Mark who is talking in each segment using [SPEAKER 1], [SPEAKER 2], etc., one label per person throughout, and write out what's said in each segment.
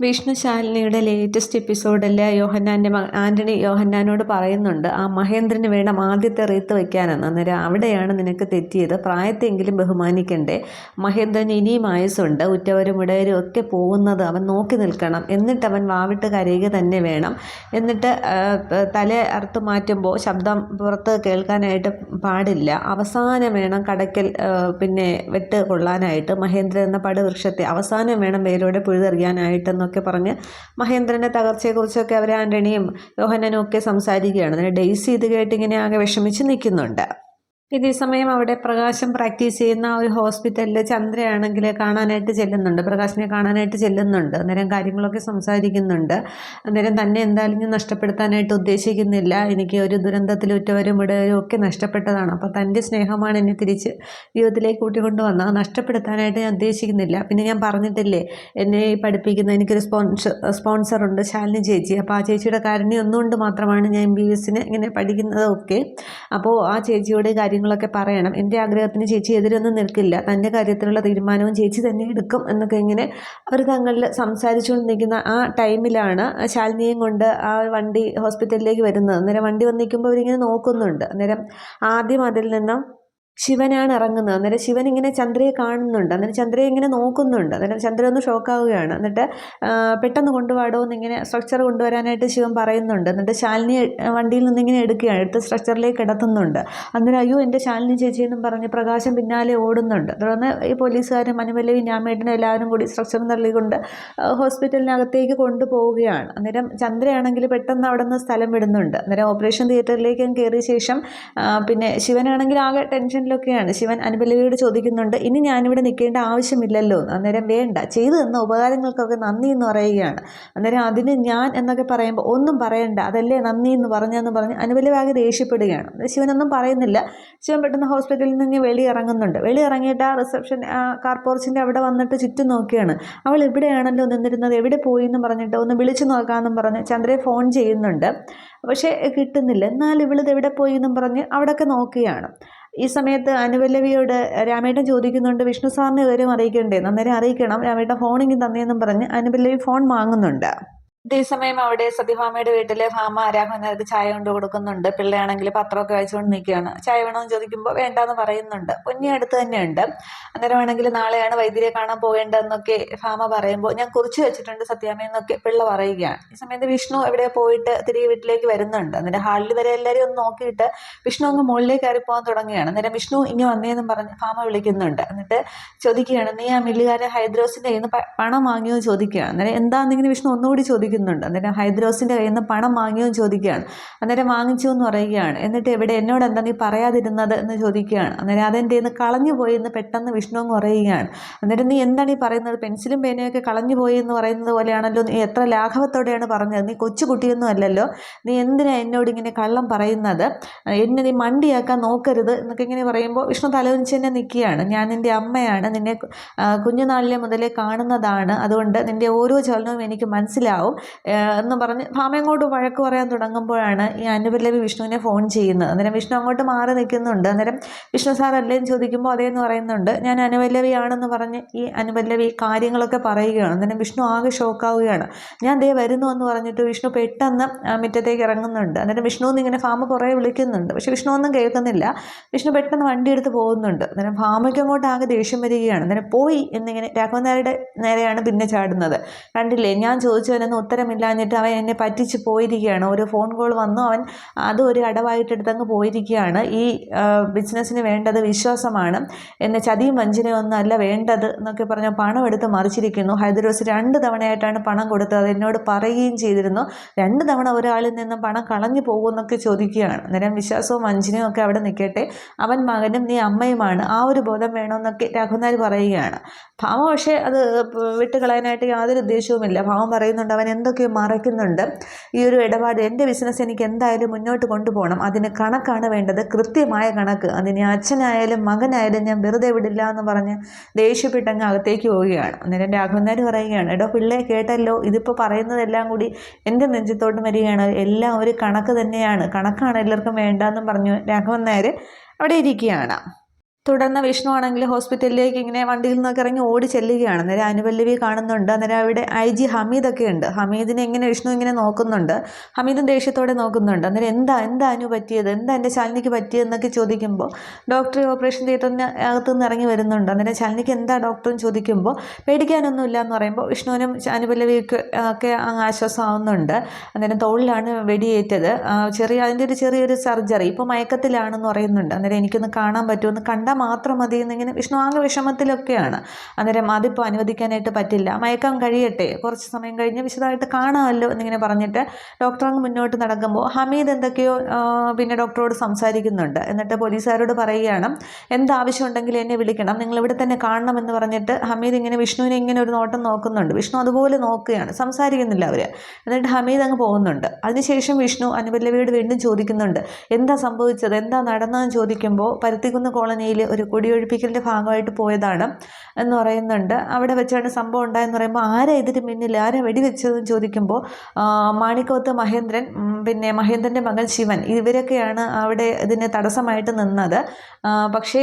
[SPEAKER 1] വിഷ്ണുശാലിനിയുടെ latest എപ്പിസോഡിൽ യോഹന്നാന്റെ ആന്റണി യോഹന്നാനോട് പറയുന്നുണ്ട് ആ മഹേന്ദ്രന് വേണം ആദ്യത്തെ റീത്ത് വയ്ക്കാനെന്ന് അന്നേരം അവിടെയാണ് നിനക്ക് തെറ്റിയത്. പ്രായത്തെങ്കിലും ബഹുമാനിക്കണ്ടേ. മഹേന്ദ്രൻ ഇനിയും ആയുസുണ്ട് ഉറ്റവരും ഇടയരും ഒക്കെ പോകുന്നത് അവൻ നോക്കി നിൽക്കണം. എന്നിട്ട് അവൻ വാവിട്ട് കരയുക തന്നെ വേണം. എന്നിട്ട് തല അറുത്ത് മാറ്റുമ്പോൾ ശബ്ദം പുറത്ത് കേൾക്കാനായിട്ട് പാടില്ല. അവസാനം വേണം കടക്കൽ പിന്നെ വെട്ട് കൊള്ളാനായിട്ട് മഹേന്ദ്രൻ എന്ന പടുവൃക്ഷത്തെ അവസാനം വേണം വേരോടെ പുഴുതെറിയാനായിട്ടെന്ന് എന്നൊക്കെ പറഞ്ഞ് മഹേന്ദ്രന്റെ തകർച്ചയെക്കുറിച്ചൊക്കെ അവർ ആന്റണിയും യോഹനനും ഒക്കെ സംസാരിക്കുകയാണ്. അതിന് ഡെയ്സി ഇത് കേട്ടിങ്ങനെ ആകെ വിഷമിച്ച് നിൽക്കുന്നുണ്ട്. ഇതേ സമയം അവിടെ പ്രകാശം പ്രാക്ടീസ് ചെയ്യുന്ന ഒരു ഹോസ്പിറ്റലിൽ ചന്ദ്രയാണെങ്കിൽ കാണാനായിട്ട് ചെല്ലുന്നുണ്ട്. പ്രകാശിനെ കാണാനായിട്ട് ചെല്ലുന്നുണ്ട്. അന്നേരം കാര്യങ്ങളൊക്കെ സംസാരിക്കുന്നുണ്ട്. അന്നേരം തന്നെ എന്തായാലും നഷ്ടപ്പെടുത്താനായിട്ട് ഉദ്ദേശിക്കുന്നില്ല. എനിക്ക് ഒരു ദുരന്തത്തിൽ ഉറ്റവരും ഇടവരും ഒക്കെ നഷ്ടപ്പെട്ടതാണ്. അപ്പോൾ തന്റെ സ്നേഹമാണ് എന്നെ തിരിച്ച് ജീവിതത്തിലേക്ക് കൂട്ടിക്കൊണ്ട് വന്നത് നഷ്ടപ്പെടുത്താനായിട്ട് ഞാൻ ഉദ്ദേശിക്കുന്നില്ല. പിന്നെ ഞാൻ പറഞ്ഞിട്ടില്ലേ എന്നെ പഠിപ്പിക്കുന്ന എനിക്കൊരു സ്പോൺസർ സ്പോൺസറുണ്ട് ശാലിനി ചേച്ചി. അപ്പോൾ ആ ചേച്ചിയുടെ കാരുണ്യം ഒന്നുകൊണ്ട് മാത്രമാണ് ഞാൻ എം ബി എസിന് ഇങ്ങനെ പഠിക്കുന്നതൊക്കെ. അപ്പോൾ ആ ചേച്ചിയോട് കാര്യം കാര്യങ്ങളൊക്കെ പറയണം. എന്റെ ആഗ്രഹത്തിന് ചേച്ചി എതിരൊന്നും നിൽക്കില്ല. തന്റെ കാര്യത്തിലുള്ള തീരുമാനവും ചേച്ചി തന്നെ എടുക്കും എന്നൊക്കെ ഇങ്ങനെ അവർ തങ്ങളിൽ സംസാരിച്ചുകൊണ്ട് നിൽക്കുന്ന ആ ടൈമിലാണ് ശാലിനിയും കൊണ്ട് ആ വണ്ടി ഹോസ്പിറ്റലിലേക്ക് വരുന്നത്. അന്നേരം വണ്ടി വന്നിരിക്കുമ്പോൾ അവരിങ്ങനെ നോക്കുന്നുണ്ട്. അന്നേരം ആദ്യം അതിൽ നിന്നും ശിവനാണ് ഇറങ്ങുന്നത്. അന്നേരം ശിവൻ ഇങ്ങനെ ചന്ദ്രയെ കാണുന്നുണ്ട്. അന്നേരം ചന്ദ്രയെ ഇങ്ങനെ നോക്കുന്നുണ്ട്. അന്നേരം ചന്ദ്ര ഒന്ന് ഷോക്കാവുകയാണ് എന്നിട്ട് പെട്ടെന്ന് കൊണ്ടുപോടോ എന്നിങ്ങനെ സ്ട്രക്ചർ കൊണ്ടുവരാനായിട്ട് ശിവൻ പറയുന്നുണ്ട്. എന്നിട്ട് ശാലിനി വണ്ടിയിൽ നിന്നിങ്ങനെ എടുക്കുകയാണ്. എടുത്ത് സ്ട്രക്ചറിലേക്ക് കിടത്തുന്നുണ്ട്. അന്നേരം അയ്യോ എന്റെ ശാലിനി ചേച്ചി എന്നും പറഞ്ഞ് പ്രകാശം പിന്നാലെ ഓടുന്നുണ്ട്. തുടർന്ന് ഈ പോലീസുകാരും മനുവല്ലവി ഞാമേട്ടനും എല്ലാവരും കൂടി സ്ട്രക്ചർ തള്ളിക്കൊണ്ട് ഹോസ്പിറ്റലിനകത്തേക്ക് കൊണ്ടുപോവുകയാണ്. അന്നേരം ചന്ദ്രയാണെങ്കിൽ പെട്ടെന്ന് അവിടെ നിന്ന് സ്ഥലം വിടുന്നുണ്ട്. അന്നേരം ഓപ്പറേഷൻ തിയേറ്ററിലേക്ക് കയറിയ ശേഷം പിന്നെ ശിവനാണെങ്കിൽ ആകെ ടെൻഷൻ ടെൻഷനിലൊക്കെയാണ് ശിവൻ അനുപല്ലവിയോട് ചോദിക്കുന്നുണ്ട് ഇനി ഞാനിവിടെ നിൽക്കേണ്ട ആവശ്യമില്ലല്ലോ അന്നേരം വേണ്ട ചെയ്തു തന്ന ഉപകാരങ്ങൾക്കൊക്കെ നന്ദി എന്ന് പറയുകയാണ്. അന്നേരം അതിന് ഞാൻ എന്നൊക്കെ പറയുമ്പോൾ ഒന്നും പറയണ്ട അതല്ലേ നന്ദി എന്ന് പറഞ്ഞെന്ന് പറഞ്ഞ് അനുപല്ലവി ആകെ ദേഷ്യപ്പെടുകയാണ്. ശിവനൊന്നും പറയുന്നില്ല. ശിവൻ പെട്ടെന്ന് ഹോസ്പിറ്റലിൽ നിന്ന് വെളി ഇറങ്ങുന്നുണ്ട്. വെളി ഇറങ്ങിയിട്ട് ആ റിസപ്ഷൻ കാർ പോർച്ചിന്റെ അവിടെ വന്നിട്ട് ചുറ്റും നോക്കിയാണ്. അവൾ എവിടെയാണല്ലോ നിന്നിരുന്നത് എവിടെ പോയി എന്ന് പറഞ്ഞിട്ട് ഒന്ന് വിളിച്ചു നോക്കാമെന്നും പറഞ്ഞ് ചന്ദ്രയെ ഫോൺ ചെയ്യുന്നുണ്ട്. പക്ഷേ കിട്ടുന്നില്ല. എന്നാൽ ഇവളിത് എവിടെ പോയി എന്നും പറഞ്ഞ് അവിടെയൊക്കെ നോക്കുകയാണ് ഈ സമയത്ത് അനുപല്ലവിയോട് രാമേട്ടൻ ചോദിക്കുന്നുണ്ട് വിഷ്ണു സാറിനെ വിവരം അറിയിക്കണ്ടേ? അന്നേരം അറിയിക്കണം. രാമേട്ടൻ ഫോണെങ്കിൽ തന്നെയെന്നും പറഞ്ഞ് അനുപല്ലവി ഫോൺ വാങ്ങുന്നുണ്ട്. അതേസമയം അവിടെ സത്യഭാമയുടെ വീട്ടിൽ ഭാമ രാഘവനർക്ക് ചായ കൊണ്ട് കൊടുക്കുന്നുണ്ട്. പിള്ളയാണെങ്കിൽ പത്രമൊക്കെ വായിച്ചുകൊണ്ട് നിൽക്കുകയാണ്. ചായ വേണമെന്ന് ചോദിക്കുമ്പോൾ വേണ്ടാന്ന് പറയുന്നുണ്ട്. പൊന്നി അടുത്ത് തന്നെയുണ്ട്. അന്നേരം വേണമെങ്കിൽ നാളെയാണ് വൈദ്യരെ കാണാൻ പോകേണ്ടതെന്നൊക്കെ ഭാമ പറയുമ്പോൾ ഞാൻ കുറിച്ച് വെച്ചിട്ടുണ്ട് സത്യാമ്മയെന്നൊക്കെ പിള്ള പറയുകയാണ്. ഈ സമയത്ത് വിഷ്ണു എവിടെ പോയിട്ട് തിരികെ വീട്ടിലേക്ക് വരുന്നുണ്ട്. അന്നേരം ഹാളിൽ വരെ എല്ലാവരും ഒന്ന് നോക്കിയിട്ട് വിഷ്ണു അങ്ങ് മുകളിലേക്ക് കയറി പോകാൻ തുടങ്ങുകയാണ്. അന്നേരം വിഷ്ണു ഇനി വന്നേന്നും പറഞ്ഞ് ഭാമ വിളിക്കുന്നുണ്ട്. എന്നിട്ട് ചോദിക്കുകയാണ് നീ ആ മില്ലുകാരെ ഹൈദ്രോസിന്റെ കയ്യിൽ നിന്ന് പണം വാങ്ങിയോ? ചോദിക്കുകയാണ്. അന്നേരം എന്താണെന്നിങ്ങനെ വിഷ്ണു ഒന്നുകൂടി ചോദിക്കുന്നു. ചോദിക്കുന്നുണ്ട്. അന്നേരം ഹൈദ്രോസിന്റെ കയ്യിൽ നിന്ന് പണം വാങ്ങിയോ എന്ന് ചോദിക്കുകയാണ്. അന്നേരം വാങ്ങിച്ചു എന്ന് പറയുകയാണ്. എന്നിട്ട് എവിടെ എന്നോട് എന്താ നീ പറയാതിരുന്നത് എന്ന് ചോദിക്കുകയാണ്. അന്നേരം അതെന്റെ നിന്ന് കളഞ്ഞു പോയി എന്ന് പെട്ടെന്ന് വിഷ്ണു പറയുകയാണ്. അന്നേരം നീ എന്താണ് ഈ പറയുന്നത്? പെൻസിലും പേനയൊക്കെ കളഞ്ഞു പോയി എന്ന് പറയുന്നത് പോലെയാണല്ലോ. നീ എത്ര ലാഘവത്തോടെയാണ് പറഞ്ഞത്? നീ കൊച്ചുകുട്ടിയൊന്നും അല്ലല്ലോ. നീ എന്തിനാ എന്നോട് ഇങ്ങനെ കള്ളം പറയുന്നത്? എന്നെ നീ മണ്ടിയാക്കാൻ നോക്കരുത് എന്നൊക്കെ ഇങ്ങനെ പറയുമ്പോൾ വിഷ്ണു തലവനിച്ച് തന്നെ നിൽക്കുകയാണ്. ഞാൻ നിന്റെ അമ്മയാണ്. നിന്നെ കുഞ്ഞുനാളിലെ മുതലേ കാണുന്നതാണ്. അതുകൊണ്ട് നിന്റെ ഓരോ ചലനവും എനിക്ക് മനസ്സിലാവും. എന്ന് പറഞ്ഞ് ഭാമ അങ്ങോട്ട് വഴക്ക് പറയാൻ തുടങ്ങുമ്പോഴാണ് ഈ അനുപല്ലവി വിഷ്ണുവിനെ ഫോൺ ചെയ്യുന്നത്. അന്നേരം വിഷ്ണു അങ്ങോട്ട് മാറി നിൽക്കുന്നുണ്ട്. അന്നേരം വിഷ്ണു സാർ എന്ന് ചോദിക്കുമ്പോൾ അതേന്ന് പറയുന്നുണ്ട്. ഞാൻ അനുപല്ലവിയാണെന്ന് പറഞ്ഞ് ഈ അനുപല്ലവി കാര്യങ്ങളൊക്കെ പറയുകയാണ്. അന്നേരം വിഷ്ണു ആകെ ഷോക്കാവുകയാണ് ഞാൻ ദേ വരുന്നു എന്ന് പറഞ്ഞിട്ട് വിഷ്ണു പെട്ടെന്ന് മുറ്റത്തേക്ക് ഇറങ്ങുന്നുണ്ട്. അന്നേരം വിഷ്ണു എന്നിങ്ങനെ ഫാമ കുറേ വിളിക്കുന്നുണ്ട്. പക്ഷേ വിഷ്ണു ഒന്നും കേൾക്കുന്നില്ല. വിഷ്ണു പെട്ടെന്ന് വണ്ടി എടുത്ത് പോകുന്നുണ്ട്. അന്നേരം ഫാമയ്ക്ക് അങ്ങോട്ട് ആകെ ദേഷ്യം വരികയാണ്. അന്നേരം പോയി എന്നിങ്ങനെ രാഘവൻ നായരുടെ നേരെയാണ് പിന്നെ ചാടുന്നത്. കണ്ടില്ലേ? ഞാൻ ചോദിച്ചതിനൊന്നും ഉത്തരം ഉത്തരമില്ലാഞ്ഞിട്ട് അവൻ എന്നെ പറ്റിച്ച് പോയിരിക്കുകയാണ്. ഒരു ഫോൺ കോൾ വന്നു അവൻ അത് ഒരു അടവായിട്ടെടുത്തങ്ങ് പോയിരിക്കുകയാണ്. ഈ ബിസിനസ്സിന് വേണ്ടത് വിശ്വാസമാണ്. എന്നെ ചതിയും വഞ്ചനയും ഒന്നും അല്ല വേണ്ടത് എന്നൊക്കെ പറഞ്ഞ പണം എടുത്ത് മറിച്ചിരിക്കുന്നു. ഹൈദരാബാസ് രണ്ട് തവണയായിട്ടാണ് പണം കൊടുത്തത്. അത് എന്നോട് പറയുകയും ചെയ്തിരുന്നു. രണ്ട് തവണ ഒരാളിൽ നിന്നും പണം കളഞ്ഞു പോകുമെന്നൊക്കെ ചോദിക്കുകയാണ്. അന്നേരം വിശ്വാസവും വഞ്ചനയും ഒക്കെ അവിടെ നിൽക്കട്ടെ. അവൻ മകനും നീ അമ്മയുമാണ്. ആ ഒരു ബോധം വേണമെന്നൊക്കെ രഘുനാഥ് പറയുകയാണ്. ഭാവം പക്ഷേ അത് വിട്ടുകളയാനായിട്ട് യാതൊരു ഉദ്ദേശവുമില്ല. ഭാവം പറയുന്നുണ്ട് അവൻ എന്തൊക്കെയോ മറയ്ക്കുന്നുണ്ട്? ഈ ഒരു ഇടപാട് എന്റെ ബിസിനസ് എനിക്ക് എന്തായാലും മുന്നോട്ട് കൊണ്ടുപോകണം. അതിന് കണക്കാണ് വേണ്ടത്. കൃത്യമായ കണക്ക്. അതിന് അച്ഛനായാലും മകനായാലും ഞാൻ വെറുതെ വിടില്ല എന്ന് പറഞ്ഞ് ദേഷ്യപ്പെട്ടങ്ങ് അകത്തേക്ക് പോവുകയാണ്. അന്നേരം രാഘവനാർ പറയുകയാണ് എടോ പിള്ളേ കേട്ടല്ലോ? ഇതിപ്പോൾ പറയുന്നതെല്ലാം കൂടി എന്റെ നെഞ്ചത്തോട്ട് വരികയാണ്. എല്ലാം ഒരു കണക്ക് തന്നെയാണ്. കണക്കാണ് എല്ലാവർക്കും വേണ്ടതെന്നും പറഞ്ഞു രാഘവൻ അവിടെ ഇരിക്കുകയാണ്. തുടർന്ന് വിഷ്ണു ആണെങ്കിൽ ഹോസ്പിറ്റലിലേക്ക് ഇങ്ങനെ വണ്ടിയിൽ നിന്നൊക്കെ ഇറങ്ങി ഓടി ചെല്ലുകയാണ്. അന്നേരം അനുപല്ലവി കാണുന്നുണ്ട്. അന്നേരം അവിടെ ഐ ജി ഹമീദൊക്കെ ഉണ്ട്. ഹമീദിനെ ഇങ്ങനെ വിഷ്ണു ഇങ്ങനെ നോക്കുന്നുണ്ട്? ഹമീദും ദേഷ്യത്തോടെ നോക്കുന്നുണ്ട്. അന്നേരം എന്താ എന്താ അനു പറ്റിയത്? എന്താ എന്റെ ശാലിനിക്ക് പറ്റിയതെന്നൊക്കെ ചോദിക്കുമ്പോൾ ഡോക്ടർ ഓപ്പറേഷൻ തിയേറ്ററിന് അകത്തു നിന്ന് ഇറങ്ങി വരുന്നുണ്ട്. അന്നേരം ശാലിനിക്ക് എന്താ ഡോക്ടറും ചോദിക്കുമ്പോൾ പേടിക്കാനൊന്നുമില്ല എന്ന് പറയുമ്പോൾ വിഷ്ണുവിനും അനുപല്ലവിക്ക് ഒക്കെ ആശ്വാസമാവുന്നുണ്ട്. അന്നേരം തോളിലാണ് വെടിയേറ്റത്. ചെറിയ അതിന്റെ ഒരു ചെറിയൊരു സർജറി. ഇപ്പോൾ മയക്കത്തിലാണെന്ന് പറയുന്നുണ്ട്. അന്നേരം എനിക്കൊന്ന് കാണാൻ പറ്റുമെന്ന് കണ്ടാൽ മാത്രം മതി എന്നിങ്ങനെ വിഷ്ണു ആകെ വിഷമത്തിലൊക്കെയാണ്. അന്നേരം അതിപ്പോൾ അനുവദിക്കാനായിട്ട് പറ്റില്ല. മയക്കം കഴിയട്ടെ. കുറച്ച് സമയം കഴിഞ്ഞ് വിശദമായിട്ട് കാണാമല്ലോ എന്നിങ്ങനെ പറഞ്ഞിട്ട് ഡോക്ടർ അങ്ങ് മുന്നോട്ട് നടക്കുമ്പോൾ ഹമീദ് എന്തൊക്കെയോ പിന്നെ ഡോക്ടറോട് സംസാരിക്കുന്നുണ്ട്. എന്നിട്ട് പോലീസുകാരോട് പറയുകയാണ് എന്താവശ്യമുണ്ടെങ്കിൽ എന്നെ വിളിക്കണം. നിങ്ങൾ ഇവിടെ തന്നെ കാണണം എന്ന് പറഞ്ഞിട്ട് ഹമീദ് ഇങ്ങനെ വിഷ്ണുവിനെ ഇങ്ങനെ ഒരു നോട്ടം നോക്കുന്നുണ്ട്. വിഷ്ണു അതുപോലെ നോക്കുകയാണ്. സംസാരിക്കുന്നില്ല അവർ എന്നിട്ട് ഹമീദ് അങ്ങ് പോകുന്നുണ്ട്. അതിനുശേഷം വിഷ്ണു അനുപല്ലവിയോട് വീണ്ടും ചോദിക്കുന്നുണ്ട് എന്താ സംഭവിച്ചത്? എന്താ നടന്നതെന്ന് ചോദിക്കുമ്പോൾ പരുത്തിക്കുന്ന് കോളനിയിൽ ഒരു കുടിയൊഴിപ്പിക്കലിന്റെ ഭാഗമായിട്ട് പോയതാണ് എന്ന് പറയുന്നുണ്ട്. അവിടെ വെച്ചാണ് സംഭവം ഉണ്ടായെന്ന് പറയുമ്പോൾ ആരാ ഇതിന് പിന്നിൽ? ആരാ വെടിവെച്ചതെന്ന് ചോദിക്കുമ്പോൾ മാണിക്കോത്ത് മഹേന്ദ്രൻ പിന്നെ മഹേന്ദ്രന്റെ മകൻ ശിവൻ. ഇവരൊക്കെയാണ് അവിടെ ഇതിന് തടസ്സമായിട്ട് നിന്നത്. പക്ഷേ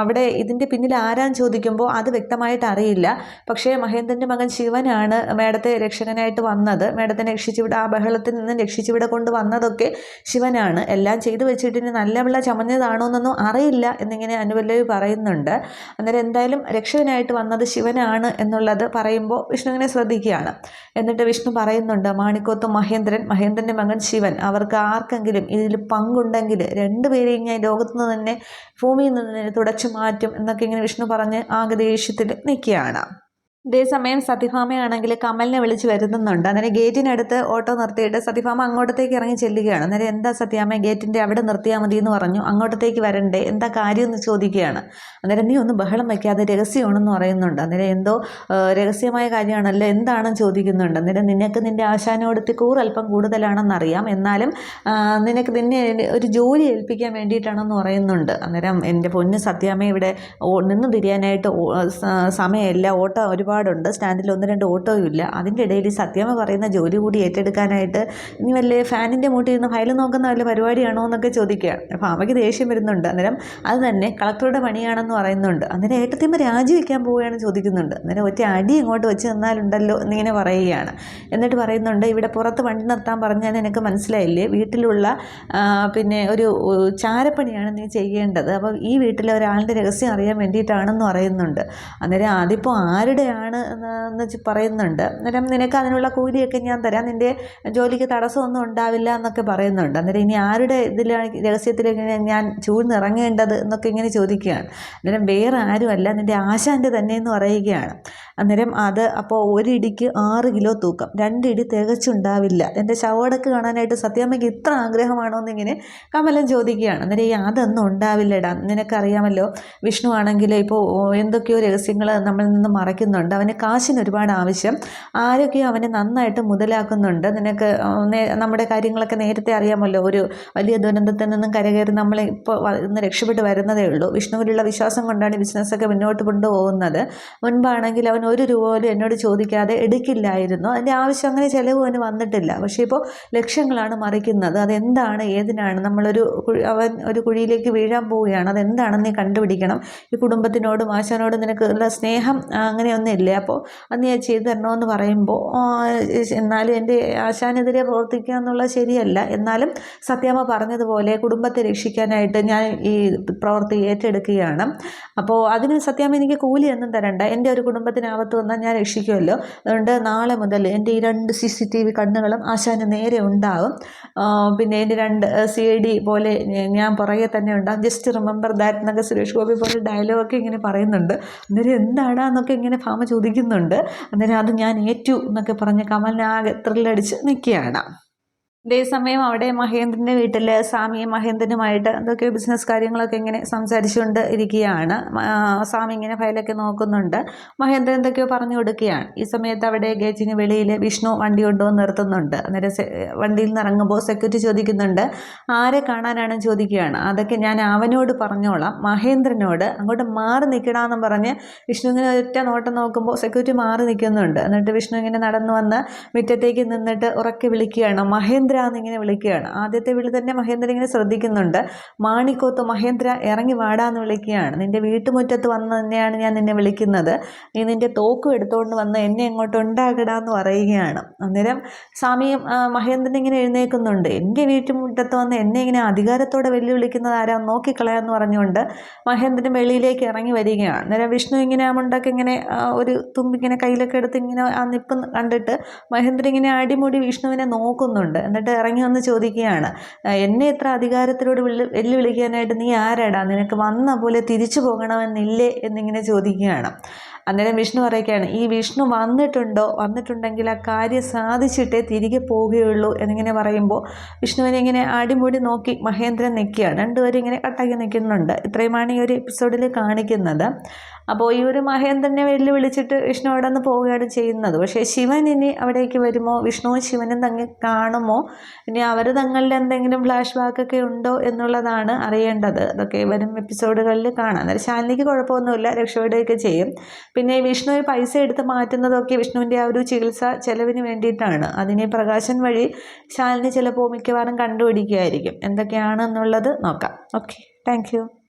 [SPEAKER 1] അവിടെ ഇതിന്റെ പിന്നിൽ ആരാന്ന് ചോദിക്കുമ്പോൾ അത് വ്യക്തമായിട്ട് അറിയില്ല. പക്ഷേ മഹേന്ദ്രന്റെ മകൻ ശിവനാണ് മേഡത്തെ രക്ഷകനായിട്ട് വന്നത്. മേഡത്തിനെ രക്ഷിച്ചിവിടെ ആ ബഹളത്തിൽ നിന്ന് രക്ഷിച്ചിവിടെ കൊണ്ട് വന്നതൊക്കെ ശിവനാണ്. എല്ലാം ചെയ്തു വെച്ചിട്ട് ഇനി നല്ല വെള്ള ചമഞ്ഞതാണോ എന്നൊന്നും അറിയില്ല. എന്നിങ്ങനെ അനുപല്ലവി പറയുന്നുണ്ട്. അന്നേരം എന്തായാലും രക്ഷകനായിട്ട് വന്നത് ശിവനാണ് എന്നുള്ളത് പറയുമ്പോൾ വിഷ്ണു ഇങ്ങനെ ശ്രദ്ധിക്കുകയാണ്. എന്നിട്ട് വിഷ്ണു പറയുന്നുണ്ട് മാണിക്കോത്ത് മഹേന്ദ്രൻ മഹേന്ദ്രന്റെ മകൻ ശിവൻ അവർക്ക് ആർക്കെങ്കിലും ഇതിൽ പങ്കുണ്ടെങ്കിൽ രണ്ടുപേരെയും ഞാൻ ലോകത്തു നിന്ന് തന്നെ ഭൂമിയിൽ നിന്ന് തന്നെ തുടച്ചു മാറ്റും എന്നൊക്കെ ഇങ്ങനെ വിഷ്ണു പറഞ്ഞ് ആകെ ദേഷ്യത്തിൽ നിൽക്കുകയാണ്. ഇതേസമയം സത്യഭാമയാണെങ്കിൽ കമലിനെ വിളിച്ച് വരുന്നുണ്ട് അന്നേരം ഗേറ്റിനടുത്ത് ഓട്ടോ നിർത്തിയിട്ട് സത്യഭാമ അങ്ങോട്ടത്തേക്ക് ഇറങ്ങി ചെല്ലുകയാണ്. അന്നേരം എന്താ സത്യാമ്മ ഗേറ്റിന്റെ അവിടെ നിർത്തിയാൽ മതി എന്ന് പറഞ്ഞു. അങ്ങോട്ടത്തേക്ക് വരണ്ടേ? എന്താ കാര്യം എന്ന് ചോദിക്കുകയാണ്. അന്നേരം നീ ഒന്ന് ബഹളം വയ്ക്കാതെ രഹസ്യമാണെന്ന് പറയുന്നുണ്ട്. അന്നേരം എന്തോ രഹസ്യമായ കാര്യമാണല്ലോ എന്താണെന്ന് ചോദിക്കുന്നുണ്ട്. അന്നേരം നിനക്ക് നിന്റെ ആശാനോടത്തി കൂറൽപ്പം കൂടുതലാണെന്നറിയാം. എന്നാലും നിനക്ക് നിന്നെ ഒരു ജോലി ഏൽപ്പിക്കാൻ വേണ്ടിയിട്ടാണെന്ന് പറയുന്നുണ്ട്. അന്നേരം എന്റെ പൊന്ന് സത്യാമ്മ ഇവിടെ നിന്ന് തിരിയാനായിട്ട് സമയമില്ല. ഓട്ടോ ഒരുപാടുണ്ട്. സ്റ്റാൻഡിൽ ഒന്ന് രണ്ട് ഓട്ടോയും ഇല്ല. അതിന്റെ ഇടയിൽ സത്യമ്മ പറയുന്ന ജോലി കൂടി ഏറ്റെടുക്കാനായിട്ട് ഇനി വല്ല ഫാനിന്റെ മൂട്ടിൽ നിന്ന് ഫയൽ നോക്കുന്ന വല്ല പരിപാടിയാണോ എന്നൊക്കെ ചോദിക്കുക. അപ്പോൾ അമ്മയ്ക്ക് ദേഷ്യം വരുന്നുണ്ട്. അന്നേരം അത് തന്നെ കളക്ടറുടെ പണിയാണെന്ന് പറയുന്നുണ്ട്. അന്നേരം ഏറ്റത്തിമ്മ രാജിവെക്കാൻ പോവുകയാണ് ചോദിക്കുന്നുണ്ട്. അന്നേരം ഒറ്റ അടി ഇങ്ങോട്ട് വെച്ച് തന്നാലുണ്ടല്ലോ എന്നിങ്ങനെ പറയുകയാണ്. എന്നിട്ട് പറയുന്നുണ്ട് ഇവിടെ പുറത്ത് വണ്ടി നിർത്താൻ പറഞ്ഞാൽ നിനക്ക് മനസ്സിലായില്ലേ? വീട്ടിലുള്ള പിന്നെ ഒരു ചാരപ്പണിയാണ് നീ ചെയ്യേണ്ടത്. അപ്പോൾ ഈ വീട്ടിലെ ഒരാളുടെ രഹസ്യം അറിയാൻ വേണ്ടിയിട്ടാണെന്ന് പറയുന്നുണ്ട്. അന്നേരം അതിപ്പോൾ ആരുടെയാണ് എന്ന് എന്ന് പറയുന്നുണ്ട്. അന്നേരം നിനക്ക് അതിനുള്ള കൂലിയൊക്കെ ഞാൻ തരാം. നിന്റെ ജോലിക്ക് തടസ്സമൊന്നും ഉണ്ടാവില്ല എന്നൊക്കെ പറയുന്നുണ്ട്. അന്നേരം ഇനി ആരുടെ ഇതിലാണ് രഹസ്യത്തിലേക്ക് ഞാൻ ചൂഴ്ന്നിറങ്ങേണ്ടത് എന്നൊക്കെ ഇങ്ങനെ ചോദിക്കുകയാണ്. അന്നേരം വേറെ ആരുമല്ല നിന്റെ ആശാന്റെ തന്നെ എന്ന് പറയുകയാണ്. അന്നേരം അത് അപ്പോൾ ഒരിടിക്ക് ആറ് കിലോ തൂക്കം. രണ്ടിടി തികച്ചുണ്ടാവില്ല. എന്റെ ശവടക്ക് കാണാനായിട്ട് സത്യാമ്മയ്ക്ക് ഇത്ര ആഗ്രഹമാണോ എന്നിങ്ങനെ കമലം ചോദിക്കുകയാണ്. അന്നേരം ഈ അതൊന്നും ഉണ്ടാവില്ലടാ. നിനക്കറിയാമല്ലോ വിഷ്ണു ആണെങ്കിൽ ഇപ്പോൾ എന്തൊക്കെയോ രഹസ്യങ്ങൾ നമ്മളിൽ നിന്ന് മറയ്ക്കുന്നുണ്ട്. അവന് കാശിന് ഒരുപാട് ആവശ്യം. ആരൊക്കെയോ അവനെ നന്നായിട്ട് മുതലാക്കുന്നുണ്ട്. നിനക്ക് നമ്മുടെ കാര്യങ്ങളൊക്കെ നേരത്തെ അറിയാമല്ലോ. ഒരു വലിയ ദുരന്തത്തിൽ നിന്നും കരകയറി നമ്മൾ ഇപ്പോൾ ഇന്ന് രക്ഷപ്പെട്ട് വരുന്നതേ ഉള്ളൂ. വിഷ്ണുവിലുള്ള വിശ്വാസം കൊണ്ടാണ് ബിസിനസ്സൊക്കെ മുന്നോട്ട് കൊണ്ടുപോകുന്നത്. മുൻപാണെങ്കിൽ അവൻ ഒരു രൂപ പോലും എന്നോട് ചോദിക്കാതെ എടുക്കില്ലായിരുന്നു. അതിന്റെ ആവശ്യം അങ്ങനെ ചിലവ് അവന് വന്നിട്ടില്ല. പക്ഷേ ഇപ്പോൾ ലക്ഷ്യങ്ങളാണ് മറിക്കുന്നത്. അതെന്താണ്? ഏതിനാണ്? നമ്മളൊരു അവൻ ഒരു കുഴിയിലേക്ക് വീഴാൻ പോവുകയാണ്. അതെന്താണെന്ന് നീ കണ്ടുപിടിക്കണം. ഈ കുടുംബത്തിനോടും ആശാനോടും നിനക്കുള്ള സ്നേഹം അങ്ങനെയൊന്നും ഇല്ലേ? അപ്പോൾ അത് നീ ചെയ്തു തരണമെന്ന് പറയുമ്പോൾ എന്നാലും എന്റെ ആശാനെതിരെ പ്രവർത്തിക്കുക എന്നുള്ളത് ശരിയല്ല. എന്നാലും സത്യാമ്മ പറഞ്ഞതുപോലെ കുടുംബത്തെ രക്ഷിക്കാനായിട്ട് ഞാൻ ഈ പ്രവൃത്തി ഏറ്റെടുക്കുകയാണ്. അപ്പോൾ അതിന് സത്യാമ്മ എനിക്ക് കൂലിയൊന്നും തരണ്ട. എന്റെ ഒരു കുടുംബത്തിനകത്ത് വന്നാൽ ഞാൻ രക്ഷിക്കുമല്ലോ. അതുകൊണ്ട് നാളെ മുതൽ എന്റെ ഈ രണ്ട് സി സി ടി വി കണ്ണുകളും ആശാന് നേരെ ഉണ്ടാവും പിന്നെ എന്റെ രണ്ട് സി ഐ ഡി പോലെ ഞാൻ പുറകെ തന്നെ ഉണ്ടാകും. ജസ്റ്റ് റിമെമ്പർ ദാറ്റ് എന്നൊക്കെ സുരേഷ് ഗോപി പോലെ ഡയലോഗൊക്കെ ഇങ്ങനെ പറയുന്നുണ്ട്. അന്നേരം എന്താണ് എന്നൊക്കെ ഇങ്ങനെ ഭാമ ചോദിക്കുന്നുണ്ട്. അന്നേരം അത് ഞാൻ ഏറ്റു എന്നൊക്കെ പറഞ്ഞ് കമലിനാകെ ത്രില്ലടിച്ച് നിൽക്കുകയാണ്. അതേസമയം അവിടെ മഹേന്ദ്രന്റെ വീട്ടിൽ സ്വാമിയും മഹേന്ദ്രനുമായിട്ട് എന്തൊക്കെ ബിസിനസ് കാര്യങ്ങളൊക്കെ ഇങ്ങനെ സംസാരിച്ചുകൊണ്ട് ഇരിക്കുകയാണ്. സ്വാമി ഇങ്ങനെ ഫയലൊക്കെ നോക്കുന്നുണ്ട്. മഹേന്ദ്രൻ എന്തൊക്കെയോ പറഞ്ഞു കൊടുക്കുകയാണ്. ഈ സമയത്ത് അവിടെ ഗേറ്റിന് വെളിയിൽ വിഷ്ണു വണ്ടി കൊണ്ടുവന്ന് നിർത്തുന്നുണ്ട്. അന്നേരം വണ്ടിയിൽ നിന്ന് ഇറങ്ങുമ്പോൾ സെക്യൂരിറ്റി ചോദിക്കുന്നുണ്ട് ആരെ കാണാനാണ്? ചോദിക്കുകയാണ്. അതൊക്കെ ഞാൻ അവനോട് പറഞ്ഞോളാം. മഹേന്ദ്രനോട് അങ്ങോട്ട് മാറി നിൽക്കണമെന്നും പറഞ്ഞ് വിഷ്ണു ഇങ്ങനെ ഒറ്റ നോട്ടം നോക്കുമ്പോൾ സെക്യൂരിറ്റി മാറി നിൽക്കുന്നുണ്ട്. എന്നിട്ട് വിഷ്ണു ഇങ്ങനെ നടന്നു വന്ന് മുറ്റത്തേക്ക് നിന്നിട്ട് ഉറക്കി വിളിക്കുകയാണ്. മഹേന്ദ്ര എന്നിങ്ങനെ വിളിക്കുകയാണ്. ആദ്യത്തെ വിളി തന്നെ മഹേന്ദ്ര ഇങ്ങനെ ശ്രദ്ധിക്കുന്നുണ്ട്. മാണിക്കോത്ത് മഹേന്ദ്ര ഇറങ്ങി വാടാന്ന് വിളിക്കുകയാണ്. നിന്റെ വീട്ടുമുറ്റത്ത് വന്ന് തന്നെയാണ് ഞാൻ നിന്നെ വിളിക്കുന്നത്. നീ നിന്റെ തോക്കും എടുത്തുകൊണ്ട് വന്ന് എന്നെ അങ്ങോട്ട് ഉണ്ടാകടാന്ന് പറയുകയാണ്. അന്നേരം സ്വാമിയും മഹേന്ദ്രൻ ഇങ്ങനെ എഴുന്നേൽക്കുന്നുണ്ട്. എന്റെ വീട്ടുമുറ്റത്ത് വന്ന് എന്നെ ഇങ്ങനെ അധികാരത്തോടെ വെല്ലുവിളിക്കുന്നത് ആരാന്ന് നോക്കിക്കളയാന്ന് പറഞ്ഞുകൊണ്ട് മഹേന്ദ്രൻ വെളിയിലേക്ക് ഇറങ്ങി വരികയാണ്. അന്നേരം വിഷ്ണു ഇങ്ങനെ മുണ്ടൊക്കെ ഇങ്ങനെ ഒരു തുമ്പിങ്ങനെ കയ്യിലൊക്കെ എടുത്ത് ഇങ്ങനെ ആ നിപ്പ് കണ്ടിട്ട് മഹേന്ദ്രൻ ഇങ്ങനെ അടിമുടി വിഷ്ണുവിനെ നോക്കുന്നുണ്ട്. എന്നിട്ട് ഇറങ്ങി വന്ന് ചോദിക്കുകയാണ് എന്നെ എത്ര അധികാരത്തിലൂടെ വെല്ലു വെല്ലുവിളിക്കാനായിട്ട് നീ ആരാടാ? നിനക്ക് വന്ന പോലെ തിരിച്ചു പോകണമെന്നില്ലേ? എന്നിങ്ങനെ ചോദിക്കുകയാണ്. അന്നേരം വിഷ്ണു പറയുകയാണ് ഈ വിഷ്ണു വന്നിട്ടുണ്ടോ? വന്നിട്ടുണ്ടെങ്കിൽ ആ കാര്യം സാധിച്ചിട്ടേ തിരികെ പോവുകയുള്ളൂ. എന്നിങ്ങനെ പറയുമ്പോൾ വിഷ്ണുവിനെ ഇങ്ങനെ ആടിമൂടി നോക്കി മഹേന്ദ്രൻ നിൽക്കുകയാണ്. രണ്ടുപേരും ഇങ്ങനെ കട്ടാക്കി നിൽക്കുന്നുണ്ട്. ഇത്രയുമാണ് ഈ ഒരു എപ്പിസോഡിൽ കാണിക്കുന്നത്. അപ്പോൾ ഈ ഒരു മഹേന്ദ്രനെ വെല്ലുവിളിച്ചിട്ട് വിഷ്ണു അവിടെ നിന്ന് പോവുകയാണ് ചെയ്യുന്നത്. പക്ഷേ ശിവൻ ഇനി അവിടേക്ക് വരുമോ? വിഷ്ണുവും ശിവനും തങ്ങി കാണുമോ? ഇനി അവർ തങ്ങളിൽ എന്തെങ്കിലും ഫ്ലാഷ് ബാക്കൊക്കെ ഉണ്ടോ എന്നുള്ളതാണ് അറിയേണ്ടത്. അതൊക്കെ വരും എപ്പിസോഡുകളിൽ കാണാം. അന്നേരം ശാലിനിക്ക് കുഴപ്പമൊന്നുമില്ല. രക്ഷപ്പെടുകയൊക്കെ ചെയ്യും. പിന്നെ വിഷ്ണു പൈസ എടുത്ത് മാറ്റുന്നതൊക്കെ വിഷ്ണുവിന്റെ ആ ഒരു ചികിത്സ ചെലവിന് വേണ്ടിയിട്ടാണ്. അതിനെ പ്രകാശൻ വഴി ശാലിനി ചിലപ്പോൾ മിക്കവാറും എന്തൊക്കെയാണ് എന്നുള്ളത് നോക്കാം. ഓക്കെ. താങ്ക്